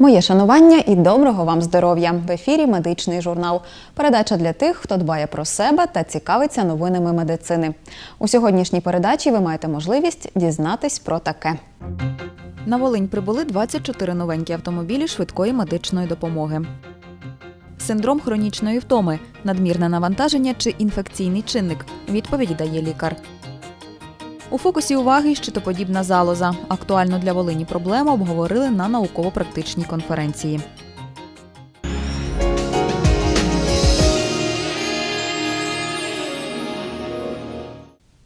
Моє шанування і доброго вам здоров'я. В ефірі медичний журнал. Передача для тих, хто дбає про себе та цікавиться новинами медицини. У сьогоднішній передачі ви маєте можливість дізнатись про таке. На Волинь прибули 24 новенькі автомобілі швидкої медичної допомоги. Синдром хронічної втоми, надмірне навантаження чи інфекційний чинник. Відповідь дає лікар. У фокусі уваги щитоподібна залоза. Актуальну для Волині проблему обговорили на науково-практичній конференції.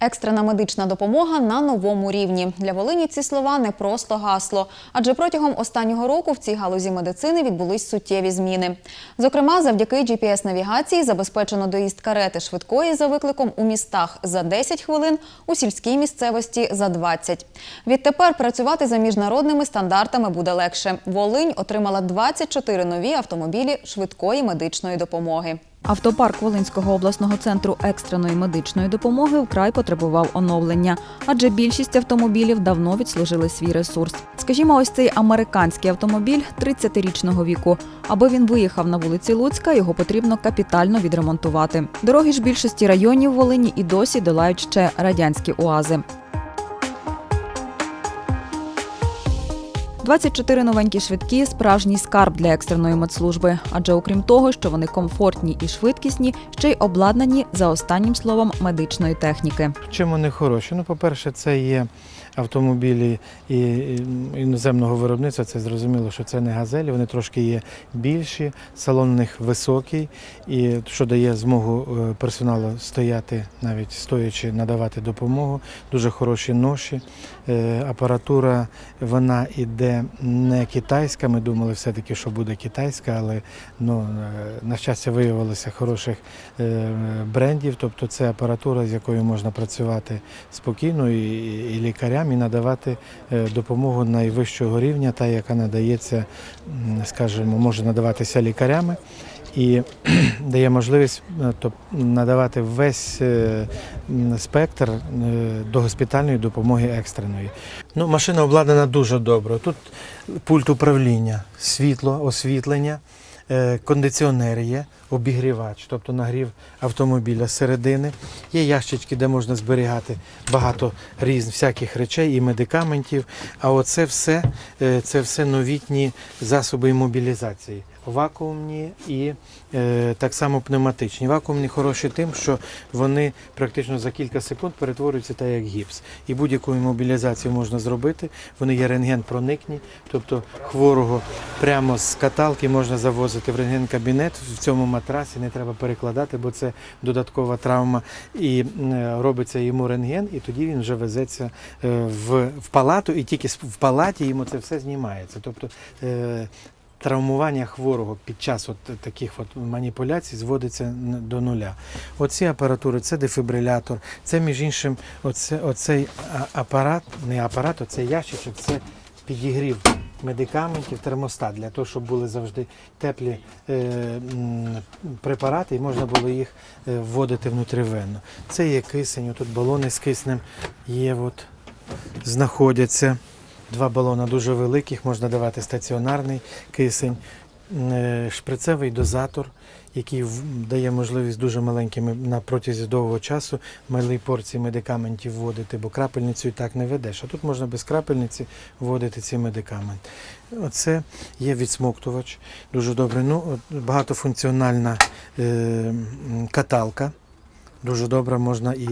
Екстрена медична допомога на новому рівні. Для Волині ці слова не просто гасло, адже протягом останнього року в цій галузі медицини відбулись суттєві зміни. Зокрема, завдяки GPS-навігації забезпечено доїзд карети швидкої за викликом у містах за 10 хвилин, у сільській місцевості за 20. Відтепер працювати за міжнародними стандартами буде легше. Волинь отримала 24 нові автомобілі швидкої медичної допомоги. Автопарк Волинського обласного центру екстреної медичної допомоги вкрай потребував оновлення, адже більшість автомобілів давно відслужили свій ресурс. Скажімо, ось цей американський автомобіль 30-річного віку. Аби він виїхав на вулиці Луцька, його потрібно капітально відремонтувати. Дороги ж більшості районів Волині і досі долають ще радянські уази. 24 новенькі швидкі справжній скарб для екстреної медслужби. Адже окрім того, що вони комфортні і швидкісні, ще й обладнані за останнім словом медичної техніки. Чим вони хороші? Ну, по-перше, це є автомобілі і іноземного виробництва. Це зрозуміло, що це не газелі. Вони трошки є більші, салон у них високий, і що дає змогу е, персоналу стояти, навіть стоячи, надавати допомогу. Дуже хороші ноші. Е, Апаратура вона іде не китайська. Ми думали все-таки, що буде китайська, але ну, е, на щастя виявилося хороших е, брендів. Тобто це апаратура, з якою можна працювати спокійно і, і лікарям, і надавати допомогу найвищого рівня, та яка надається, скажімо, може надаватися лікарями. І дає можливість е, надавати весь е, спектр е, догоспітальної допомоги екстреної. Ну, машина обладнана дуже добре. Тут пульт управління, світло, освітлення, кондиціонер є, обігрівач, тобто нагрів автомобіля з середини. Є ящички, де можна зберігати багато різних всяких речей і медикаментів. А оце все, це все новітні засоби імобілізації. Вакуумні і е, так само пневматичні. Вакуумні хороші тим, що вони практично за кілька секунд перетворюються так як гіпс. І будь-яку імобілізацію можна зробити. Вони є рентген-проникні, тобто хворого прямо з каталки можна завозити в рентген-кабінет в цьому матрасі, не треба перекладати, бо це додаткова травма. І е, робиться йому рентген, і тоді він вже везеться е, в, в палату, і тільки в палаті йому це все знімається. Тобто е, травмування хворого під час от таких от маніпуляцій зводиться до нуля. Оці апаратури, це дефібрилятор, це між іншим, оце, оцей апарат, не апарат, оцей ящичок, це підігрів медикаментів, термостат для того, щоб були завжди теплі е, препарати і можна було їх е, вводити внутрівенно. Це є кисень, тут балони з киснем є, от, знаходяться. Два балона дуже великих, можна давати стаціонарний кисень, е, шприцевий дозатор, який дає можливість дуже маленькими на протязі довгого часу малі порції медикаментів вводити, бо крапельницю і так не ведеш. А тут можна без крапельниці вводити ці медикаменти. Оце є відсмоктувач, дуже добре. Ну, багатофункціональна е, каталка. Дуже добре можна і,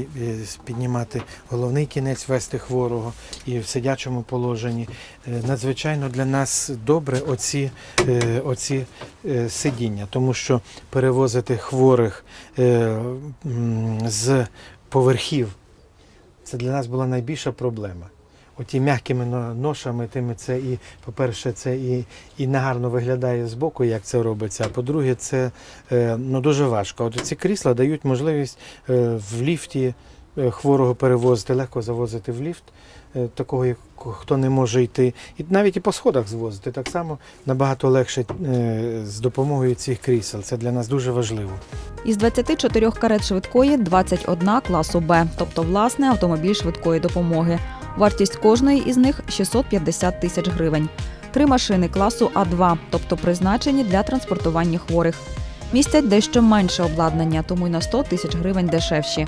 піднімати головний кінець вести хворого і в сидячому положенні. Е, Надзвичайно для нас добре оці, е, оці е, сидіння, тому що перевозити хворих з поверхів це для нас була найбільша проблема. Оті м'якими ношами, тими це і, по-перше, це і, і негарно виглядає збоку, як це робиться. А по-друге, це е, ну, дуже важко. От ці крісла дають можливість е, в ліфті е, хворого перевозити, легко завозити в ліфт, такого, як хто не може йти. І навіть і по сходах звозити. Так само набагато легше з допомогою цих крісел. Це для нас дуже важливо. Із 24 карет швидкої 21 класу Б, тобто власне автомобіль швидкої допомоги. Вартість кожної із них 650 тисяч гривень. три машини класу А2, тобто призначені для транспортування хворих. Містять дещо менше обладнання, тому й на 100 тисяч гривень дешевші.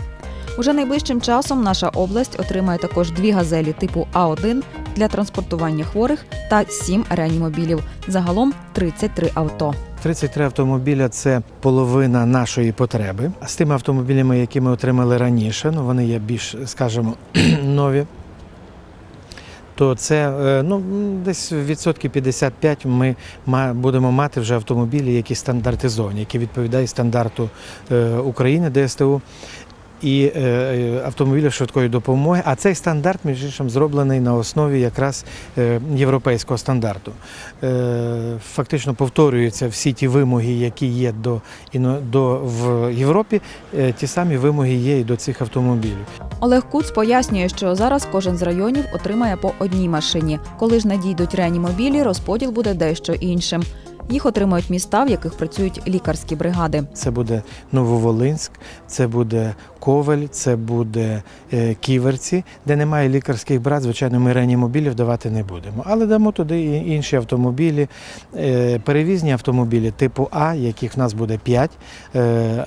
Уже найближчим часом наша область отримає також дві газелі типу А1 для транспортування хворих та сім реанімобілів. Загалом 33 авто. 33 автомобіля це половина нашої потреби. А з тими автомобілями, які ми отримали раніше, ну вони є більш, скажімо, нові. То це е, ну, десь відсотки 55 ми будемо мати вже автомобілі, які стандартизовані, які відповідають стандарту е, України ДСТУ і е, е, автомобілів швидкої допомоги. А цей стандарт, між іншим, зроблений на основі якраз е, європейського стандарту. Фактично повторюються всі ті вимоги, які є до, до в Європі, ті самі вимоги є і до цих автомобілів. Олег Куц пояснює, що зараз кожен з районів отримає по одній машині. Коли ж надійдуть реанімобілі, розподіл буде дещо іншим. Їх отримають міста, в яких працюють лікарські бригади. Це буде Нововолинськ, це буде Ковель, це буде е, Ківерці, де немає лікарських брат. Звичайно, ми реанімобілів давати не будемо. Але дамо туди і інші автомобілі, е, перевізні автомобілі типу А, яких в нас буде 5. Е,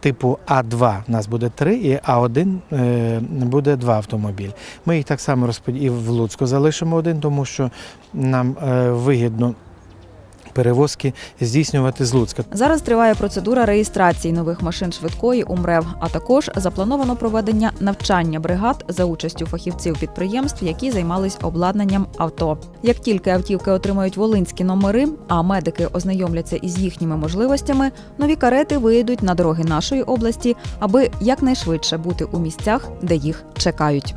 Типу А2 в нас буде 3 і А1 е, буде 2 автомобілі. Ми їх так само розподілимо і в Луцьку залишимо один, тому що нам вигідно перевозки здійснювати з Луцька. Зараз триває процедура реєстрації нових машин швидкої у МРЕВ, а також заплановано проведення навчання бригад за участю фахівців підприємств, які займались обладнанням авто. Як тільки автівки отримають волинські номери, а медики ознайомляться із їхніми можливостями, нові карети виїдуть на дороги нашої області, аби якнайшвидше бути у місцях, де їх чекають.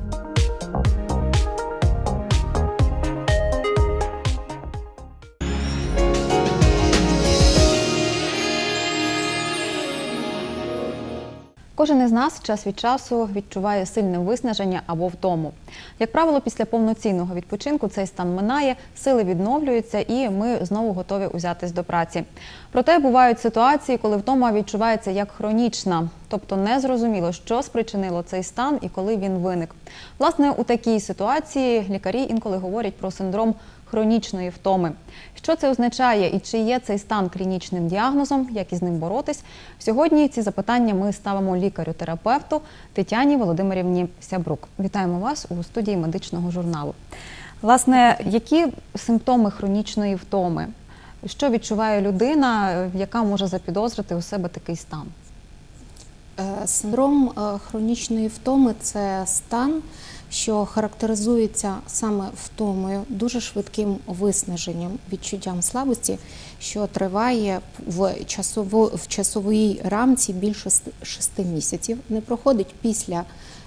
Кожен із нас час від часу відчуває сильне виснаження або втому. Як правило, після повноцінного відпочинку цей стан минає, сили відновлюються, і ми знову готові узятись до праці. Проте бувають ситуації, коли втома відчувається як хронічна, тобто незрозуміло, що спричинило цей стан і коли він виник. Власне, у такій ситуації лікарі інколи говорять про синдром хронічної втоми. Що це означає і чи є цей стан клінічним діагнозом, як із ним боротись? Сьогодні ці запитання ми ставимо лікарю-терапевту Тетяні Володимирівні Сябрук. Вітаємо вас у студії медичного журналу. Власне, які симптоми хронічної втоми? Що відчуває людина, яка може запідозрити у себе такий стан? Е, Синдром е, хронічної втоми це стан, що характеризується саме втомою, дуже швидким виснаженням, відчуттям слабості, що триває в, часово, в часовій рамці більше 6 місяців, не проходить після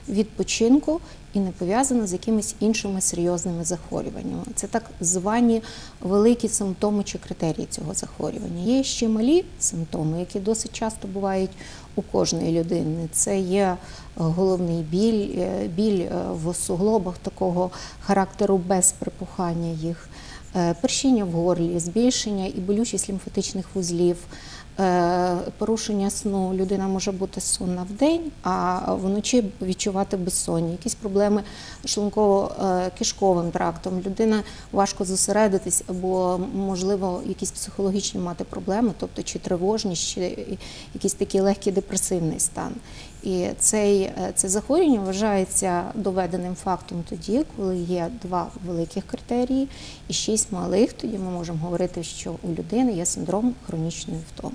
відпочинку і не пов'язано з якимись іншими серйозними захворюваннями. Це так звані великі симптоми чи критерії цього захворювання. Є ще малі симптоми, які досить часто бувають у кожної людини. Це є е, головний біль, е, біль е, в суглобах такого характеру без припухання їх, першіння в горлі, збільшення і болючість лімфатичних вузлів. Е, Порушення сну людина може бути сонна в день, а вночі відчувати безсоння, якісь проблеми шлунково-кишковим трактом. Людина важко зосередитись, або можливо якісь психологічні мати проблеми, тобто чи тривожність, чи якийсь такий легкий депресивний стан. І цей, е, це захворювання вважається доведеним фактом тоді, коли є два великих критерії і шість малих. Тоді ми можемо говорити, що у людини є синдром хронічної втоми.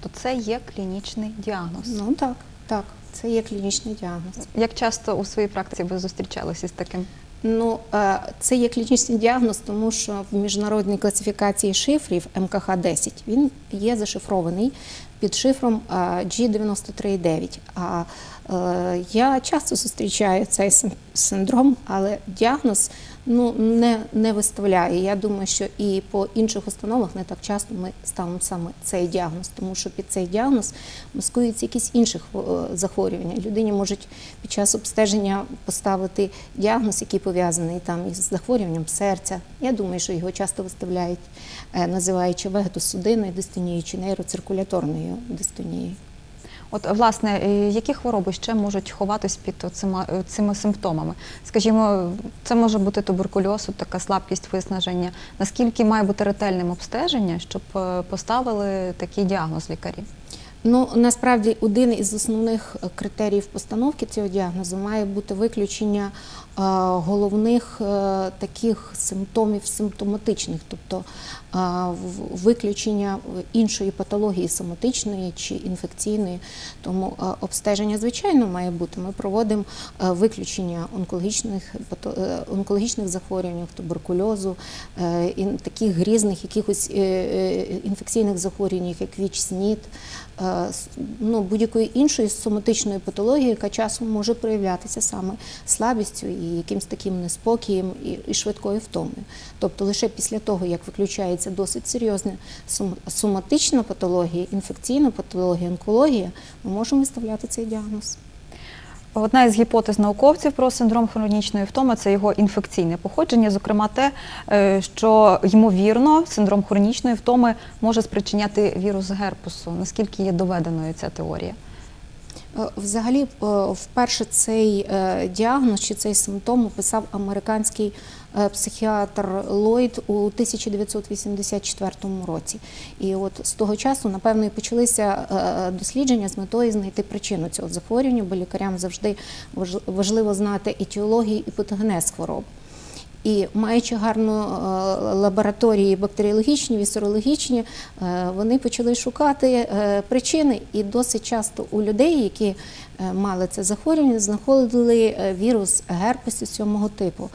Тобто це є клінічний діагноз. Ну так, так, це є клінічний діагноз. Як часто у своїй практиці ви зустрічалися з таким? Ну, е, це є клінічний діагноз, тому що в міжнародній класифікації шифрів МКХ-10 він є зашифрований під шифром е, G93.9. А е, я часто зустрічаю цей синдром, але діагноз ну, не, не виставляє. Я думаю, що і по інших установах не так часто ми ставимо саме цей діагноз, тому що під цей діагноз маскуються якісь інші е, захворювання. Людині можуть під час обстеження поставити діагноз, який пов'язаний там із захворюванням серця. Я думаю, що його часто виставляють, е, називаючи вегетосудинною дистонією чи нейроциркуляторною дистонією. От власне, е, які хвороби ще можуть ховатись під цими, цими симптомами? Скажімо, це може бути туберкульоз, така слабкість виснаження. Наскільки має бути ретельним обстеження, щоб е, поставили такий діагноз лікарі? Ну насправді один із основних е, критеріїв постановки цього діагнозу має бути виключення е, головних е, таких симптомів симптоматичних, тобто е, виключення іншої патології соматичної чи інфекційної. Тому е, обстеження звичайно має бути. Ми проводимо е, виключення онкологічних е, онкологічних захворювань, туберкульозу, е, таких грізних якихось е, е, інфекційних захворювань, як ВІЧ, СНІД, е, ну, будь-якої іншої соматичної патології, яка часом може проявлятися саме слабістю і якимось таким неспокієм і, і швидкою втомою. Тобто лише після того, як виключається досить серйозна соматична патологія, інфекційна патологія, онкологія, ми можемо виставляти цей діагноз. Одна із гіпотез науковців про синдром хронічної втоми це його інфекційне походження, зокрема те, е, що ймовірно синдром хронічної втоми може спричиняти вірус герпесу. Наскільки є доведеною ця теорія? Е, Взагалі, е, вперше цей е, діагноз чи цей симптом описав американський психіатр Ллойд у 1984 році. І от з того часу, напевно, і почалися дослідження з метою знайти причину цього захворювання, бо лікарям завжди важ- важливо знати етіологію і патогенез хвороб. І маючи гарну е, лабораторії бактеріологічні, вісерологічні, е, вони почали шукати е, причини, і досить часто у людей, які мали це захворювання, знаходили вірус герпесу сьомого типу.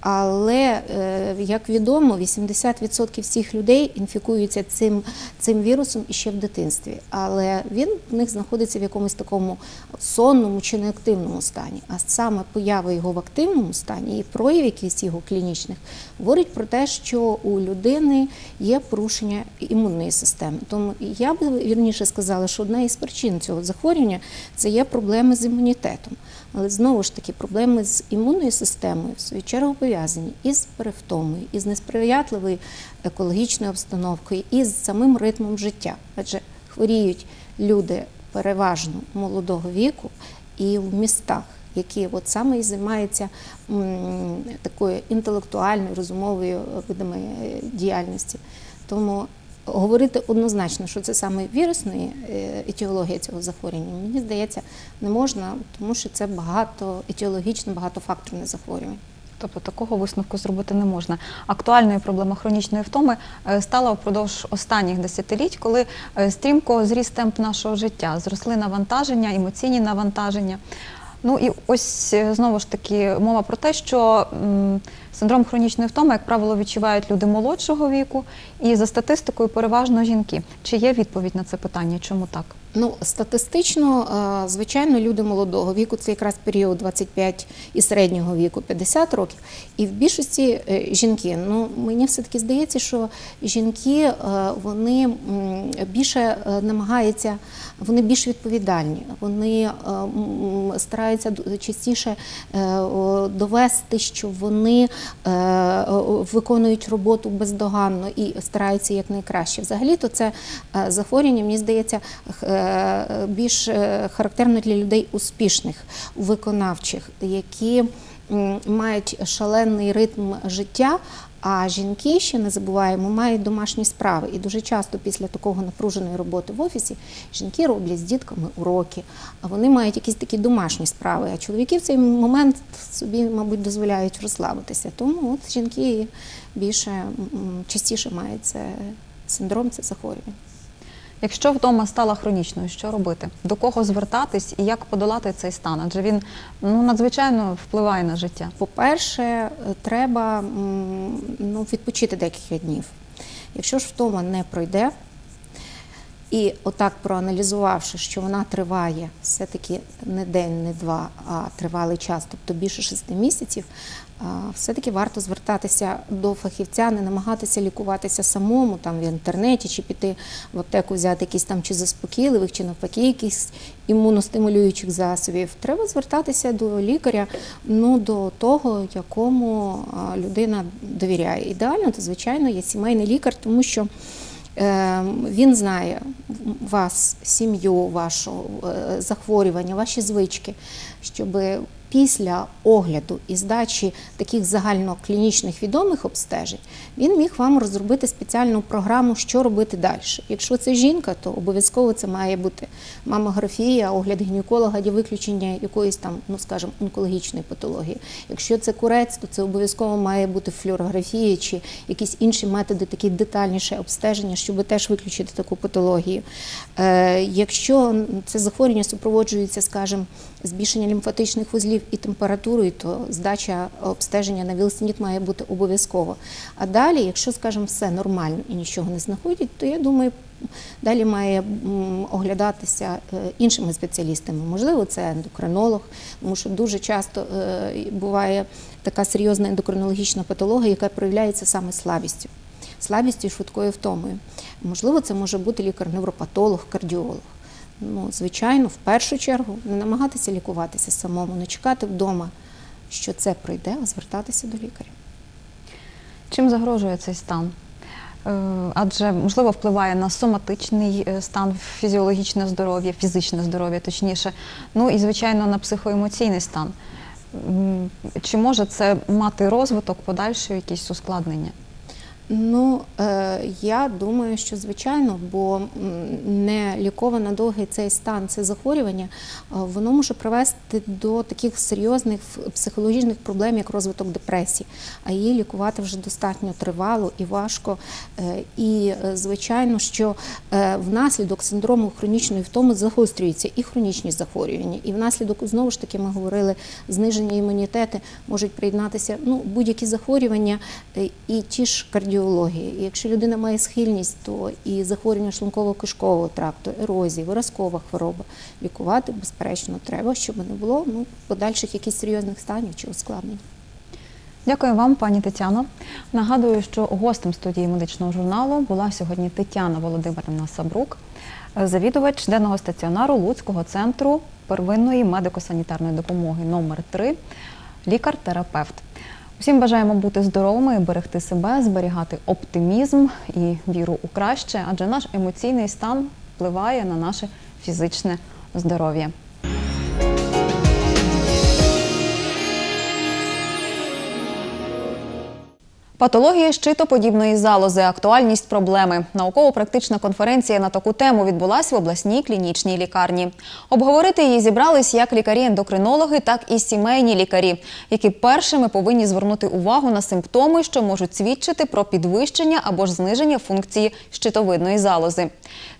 Але, е, як відомо, 80% всіх людей інфікуються цим, цим вірусом іще в дитинстві. Але він в них знаходиться в якомусь такому сонному чи неактивному стані. А саме поява його в активному стані і прояв якихось його клінічних говорить про те, що у людини є порушення імунної системи. Тому я б вірніше сказала, що одна із причин цього захворювання це є проблеми з імунітетом. Але знову ж таки, проблеми з імунною системою в свою чергу пов'язані із перевтомою, із несприятливою екологічною обстановкою, і з самим ритмом життя. Адже хворіють люди переважно молодого віку і в містах, які от саме і займаються такою інтелектуальною, розумовою видами е, діяльності. Тому говорити однозначно, що це саме вірусної е, етіологія цього захворювання, мені здається, не можна, тому що це багато етіологічне, багатофакторне захворювання. Тобто такого висновку зробити не можна. Актуальною проблема хронічної втоми е, стала впродовж останніх десятиліть, коли е, стрімко зріс темп нашого життя, зросли навантаження, емоційні навантаження. Ну і ось знову ж таки мова про те, що синдром хронічної втоми, як правило, відчувають люди молодшого віку, і за статистикою переважно жінки. Чи є відповідь на це питання? Чому так? Ну, статистично, е, звичайно, люди молодого віку це якраз період 25 і середнього віку 50 років. І в більшості е, жінки. Ну, мені все-таки здається, що жінки е, вони більше намагаються, вони більш відповідальні, вони стараються частіше довести, що вони виконують роботу бездоганно і стараються якнайкраще. Взагалі-то це е, захворювання, мені здається, е, більш е, характерно для людей успішних, виконавчих, які мають шалений ритм життя. А жінки ще не забуваємо, мають домашні справи. І дуже часто після такого напруженої роботи в офісі жінки роблять з дітками уроки, а вони мають якісь такі домашні справи. А чоловіки в цей момент собі, мабуть, дозволяють розслабитися. Тому от жінки більше частіше мають це синдром, це захворювання. Якщо вдома стала хронічною, що робити? До кого звертатись і як подолати цей стан? Адже він ну надзвичайно впливає на життя. По-перше, е, треба ну, відпочити декілька днів. Якщо ж втома не пройде, і отак проаналізувавши, що вона триває все-таки не день, не два, а тривалий час, тобто більше шести місяців, все-таки варто звертатися до фахівця, не намагатися лікуватися самому там в інтернеті, чи піти в аптеку, взяти якісь там чи заспокійливих, чи навпаки, якісь імуностимулюючих засобів. Треба звертатися до лікаря, ну до того, якому людина довіряє. Ідеально, то звичайно є сімейний лікар, тому що. Е, Він знає вас, сім'ю, вашу е, захворювання, ваші звички, щоб після огляду і здачі таких загальноклінічних відомих обстежень він міг вам розробити спеціальну програму, що робити далі. Якщо це жінка, то обов'язково це має бути мамографія, огляд гінеколога для виключення якоїсь там, ну скажімо, онкологічної патології. Якщо це курець, то це обов'язково має бути флюорографія чи якісь інші методи, такі детальніше обстеження, щоб теж виключити таку патологію. Е, якщо це захворювання супроводжується, скажімо, збільшення лімфатичних вузлів і температурою, то здача обстеження на вілсинід має бути обов'язково. А далі, якщо, скажімо, все нормально і нічого не знаходять, то я думаю, далі має оглядатися е, іншими спеціалістами. Можливо, це ендокринолог, тому що дуже часто е, буває така серйозна ендокринологічна патологія, яка проявляється саме слабістю. Слабістю і швидкою втомою. Можливо, це може бути лікар-невропатолог, кардіолог. Ну, звичайно, в першу чергу не намагатися лікуватися самому, не чекати вдома, що це пройде, а звертатися до лікаря. Чим загрожує цей стан? Е, Адже можливо впливає на соматичний е, стан, фізіологічне здоров'я, фізичне здоров'я, точніше, ну і звичайно на психоемоційний стан. Чи може це мати розвиток подальший, якісь ускладнення? Ну, е, я думаю, що звичайно, бо не ліковано довгий цей стан, це захворювання, е, воно може привести до таких серйозних психологічних проблем, як розвиток депресії. А її лікувати вже достатньо тривало і важко. Е, І, звичайно, що внаслідок синдрому хронічної втоми загострюються і хронічні захворювання, і внаслідок знову ж таки ми говорили, зниження імунітету можуть приєднатися ну, будь-які захворювання і ті ж кардіології. І якщо людина має схильність, то і захворювання шлунково-кишкового тракту, ерозії, виразкова хвороба лікувати безперечно треба, щоб не було ну, подальших якихось серйозних станів чи ускладнень. Дякую вам, пані Тетяно. Нагадую, що гостем студії медичного журналу була сьогодні Тетяна Володимирівна Сабрук, завідувач денного стаціонару Луцького центру первинної медико-санітарної допомоги номер 3 лікар-терапевт. Усім бажаємо бути здоровими, берегти себе, зберігати оптимізм і віру у краще, адже наш емоційний стан впливає на наше фізичне здоров'я. Патологія щитоподібної залози, актуальність проблеми. Науково-практична конференція на таку тему відбулася в обласній клінічній лікарні. Обговорити її зібрались як лікарі-ендокринологи, так і сімейні лікарі, які першими повинні звернути увагу на симптоми, що можуть свідчити про підвищення або ж зниження функції щитовидної залози.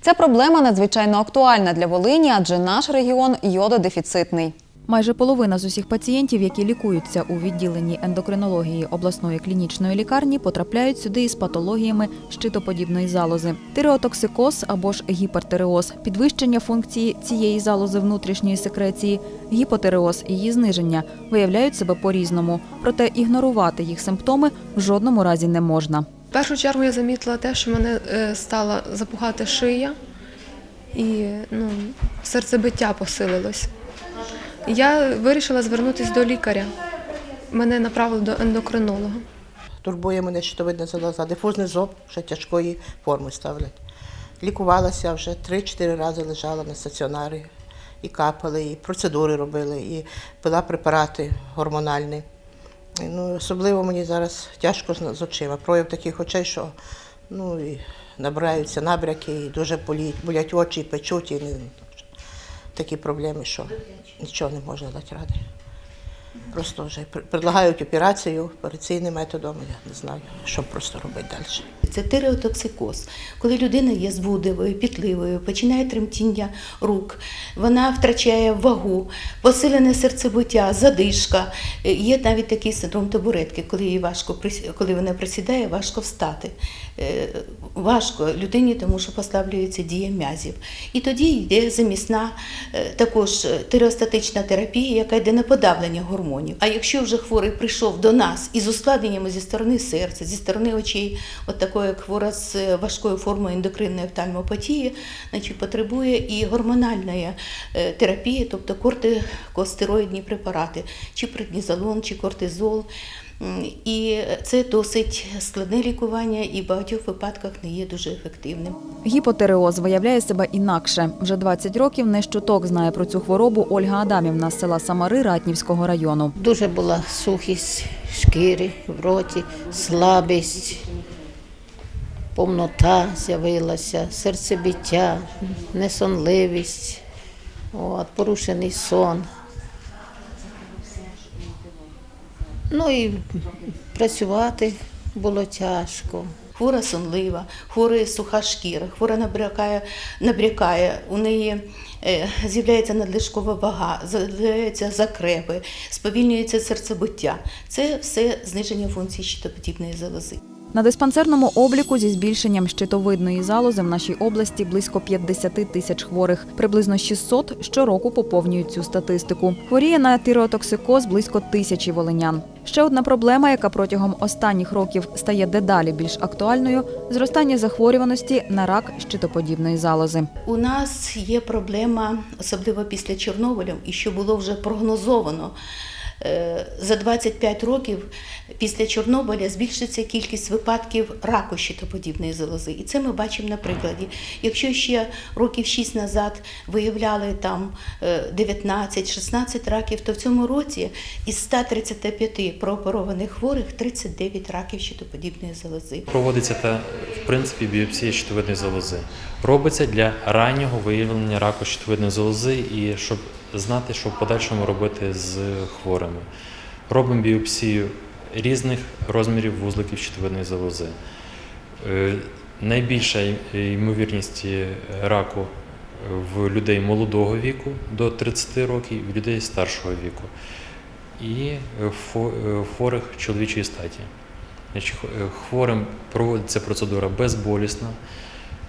Ця проблема надзвичайно актуальна для Волині, адже наш регіон йододефіцитний. Майже половина з усіх пацієнтів, які лікуються у відділенні ендокринології обласної клінічної лікарні, потрапляють сюди із патологіями щитоподібної залози. Тиреотоксикоз або ж гіпертиреоз, підвищення функції цієї залози внутрішньої секреції, гіпотиреоз її зниження виявляють себе по-різному. Проте ігнорувати їх симптоми в жодному разі не можна. В першу чергу я замітила те, що мене е, стала запухати шия і ну, серцебиття посилилось. Я вирішила звернутися до лікаря. Мене направили до ендокринолога. Турбує мене щитовидна залоза, дифузний зоб вже тяжкої форми ставлять. Лікувалася вже 3-4 рази лежала на стаціонарі. І капали, і процедури робили, і пила препарати гормональні. Ну, особливо мені зараз тяжко з очима. Прояв таких очей, що ну, і набираються набряки, і дуже болять, очі, печуть, і не, такі проблеми, що нічого не можна дати ради. Просто вже предлагають операцію операційним методом, я не знаю, що просто робити далі. Це тиреотоксикоз, коли людина є збудливою, пітливою, починає тремтіння рук, вона втрачає вагу, посилене серцебиття, задишка. Е, Є навіть такий синдром табуретки, коли їй важко коли вона присідає, важко встати. Е, Важко людині, тому що послаблюється дія м'язів. І тоді йде замісна е, також тиреостатична терапія, яка йде на подавлення гормонів. А якщо вже хворий прийшов до нас із ускладненнями зі сторони серця, зі сторони очей, от такої як хвора з важкою формою ендокринної офтальмопатії, значить, потребує і гормональної е, терапії, тобто кортикостероїдні препарати, чи преднізолон, чи кортизол. І це досить складне лікування і в багатьох випадках не є дуже ефективним. Гіпотереоз виявляє себе інакше. Вже 20 років не щоток знає про цю хворобу Ольга Адамівна з села Самари Ратнівського району. Дуже була сухість шкіри в роті, слабість, повнота з'явилася, серцебиття, несонливість, от, порушений сон. Ну і працювати було тяжко. Хвора сонлива, хвора суха шкіра, хвора набрякає, набрякає, у неї е, з'являється надлишкова вага, з'являються закрепи, сповільнюється серцебиття. Це все зниження функції щитоподібної залози. На диспансерному обліку зі збільшенням щитовидної залози в нашій області близько 50 тисяч хворих. Приблизно 600 щороку поповнюють цю статистику. Хворіє на тиреотоксикоз близько тисячі волинян. Ще одна проблема, яка протягом останніх років стає дедалі більш актуальною зростання захворюваності на рак щитоподібної залози. У нас є проблема, особливо після Чорнобиля, і що було вже прогнозовано. Е, За 25 років після Чорнобиля збільшиться кількість випадків раку щитоподібної залози. І це ми бачимо на прикладі. Якщо ще років 6 назад виявляли там е, 19-16 раків, то в цьому році із 135 прооперованих хворих 39 раків щитоподібної залози. Проводиться та в принципі біопсія щитовидної залози. Робиться для раннього виявлення раку щитовидної залози і щоб знати, що в подальшому робити з хворими. Робимо біопсію різних розмірів вузликів щитовидної залози. Е, Найбільша ймовірність раку в людей молодого віку до 30 років, в людей старшого віку і е, хворих чоловічої статі. Е, Хворим проводиться процедура безболісна,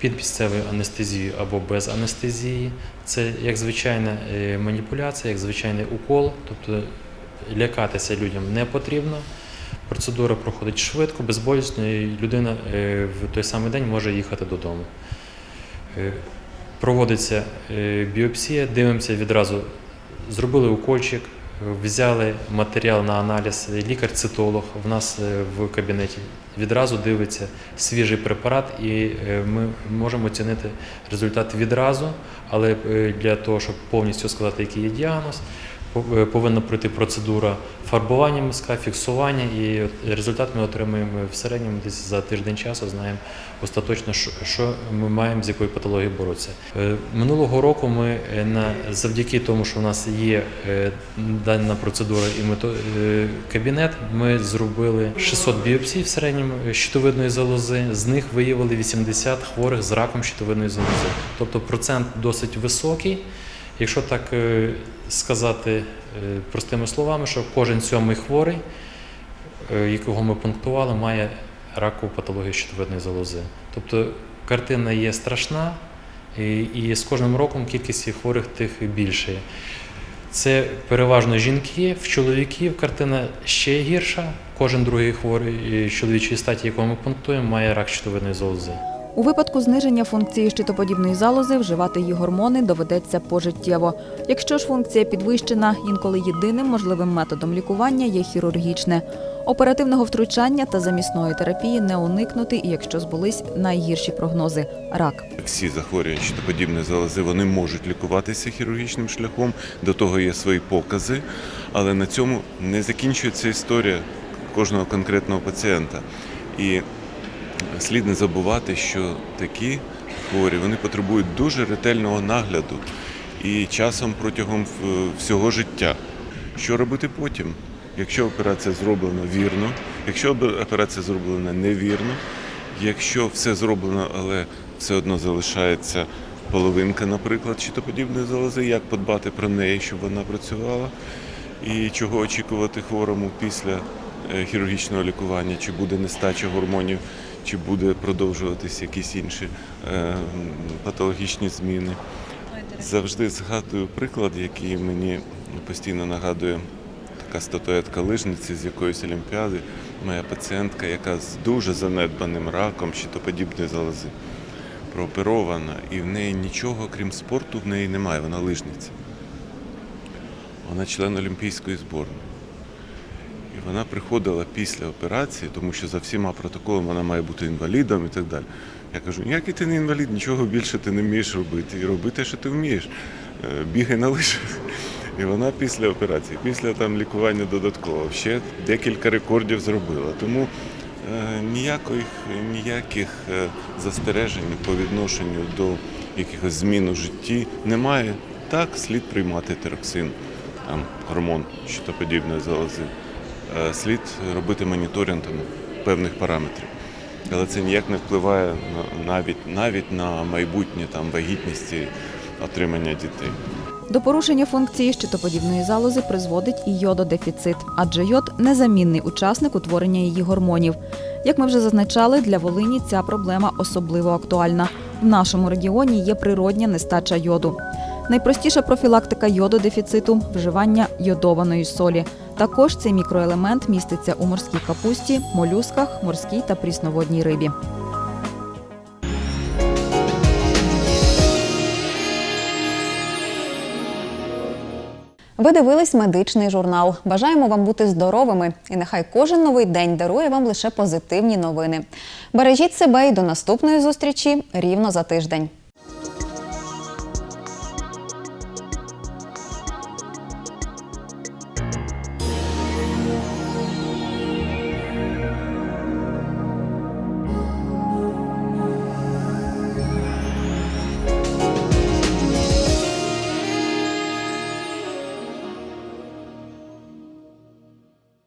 під місцевою анестезією або без анестезії. Це як звичайна е, маніпуляція, як звичайний укол, тобто лякатися людям не потрібно. Процедура проходить швидко, безболісно, і людина е, в той самий день може їхати додому. Е, Проводиться біопсія, дивимося відразу, зробили укольчик, взяли матеріал на аналіз, лікар-цитолог в нас е, в кабінеті відразу дивиться свіжий препарат, і е, ми можемо оцінити результат відразу, але е, для того, щоб повністю сказати, який є діагноз, пов- повинна пройти процедура фарбування мазка, фіксування, і результат ми отримуємо в середньому десь за тиждень часу, знаємо остаточно, що, ми маємо з якою патологією боротися. Е, Минулого року ми е, на завдяки тому, що в нас є е, дана процедура і мето, кабінет, ми зробили 600 біопсій в середньому щитовидної залози. З них виявили 80 хворих з раком щитовидної залози. Тобто процент досить високий. Якщо так сказати простими словами, що кожен сьомий хворий, е, якого ми пунктували, має ракову патологію щитовидної залози. Тобто картина є страшна, і, і з кожним роком кількість хворих тих більше. Це переважно жінки, в чоловіків картина ще гірша. Кожен другий хворий е, чоловічої статі, якого ми пунктуємо, має рак щитовидної залози. У випадку зниження функції щитоподібної залози вживати її гормони доведеться пожиттєво. Якщо ж функція підвищена, інколи єдиним можливим методом лікування є хірургічне. Оперативного втручання та замісної терапії не уникнути, і якщо збулись найгірші прогнози рак. Всі захворювання щитоподібної залози вони можуть лікуватися хірургічним шляхом, до того є свої покази, але на цьому не закінчується історія кожного конкретного пацієнта. І слід не забувати, що такі хворі вони потребують дуже ретельного нагляду і часом протягом е, всього життя. Що робити потім? Якщо операція зроблена вірно, якщо операція зроблена невірно, якщо все зроблено, але все одно залишається половинка, наприклад, щитоподібної залози, як подбати про неї, щоб вона працювала, і чого очікувати хворому після е, хірургічного лікування, чи буде нестача гормонів, чи буде продовжуватись якісь інші е, патологічні зміни. Завжди згадую приклад, який мені постійно нагадує така статуетка лижниці з якоїсь олімпіади. Моя пацієнтка, яка з дуже занедбаним раком щитоподібної залози, прооперована, і в неї нічого, крім спорту, в неї немає, вона лижниця. Вона член Олімпійської зборної. І вона приходила після операції, тому що за всіма протоколами вона має бути інвалідом і так далі. Я кажу, ніякий ти не інвалід, нічого більше ти не вмієш робити. І роби те, що ти вмієш. Е, Бігай на лижах. І вона після операції, після там лікування додатково, ще декілька рекордів зробила. Тому е, ніяких, ніяких е, застережень по відношенню до якихось змін у житті немає. Так, слід приймати тероксин, там, гормон щитоподібної залози. Е, Слід робити моніторинг там, певних параметрів. Але це ніяк не впливає навіть, навіть на майбутнє там, вагітність отримання дітей. До порушення функції щитоподібної залози призводить і йододефіцит, адже йод незамінний учасник утворення її гормонів. Як ми вже зазначали, для Волині ця проблема особливо актуальна. В нашому регіоні є природня нестача йоду. Найпростіша профілактика йододефіциту вживання йодованої солі. Також цей мікроелемент міститься у морській капусті, молюсках, морській та прісноводній рибі. Ви дивились медичний журнал. Бажаємо вам бути здоровими, і нехай кожен новий день дарує вам лише позитивні новини. Бережіть себе і до наступної зустрічі рівно за тиждень.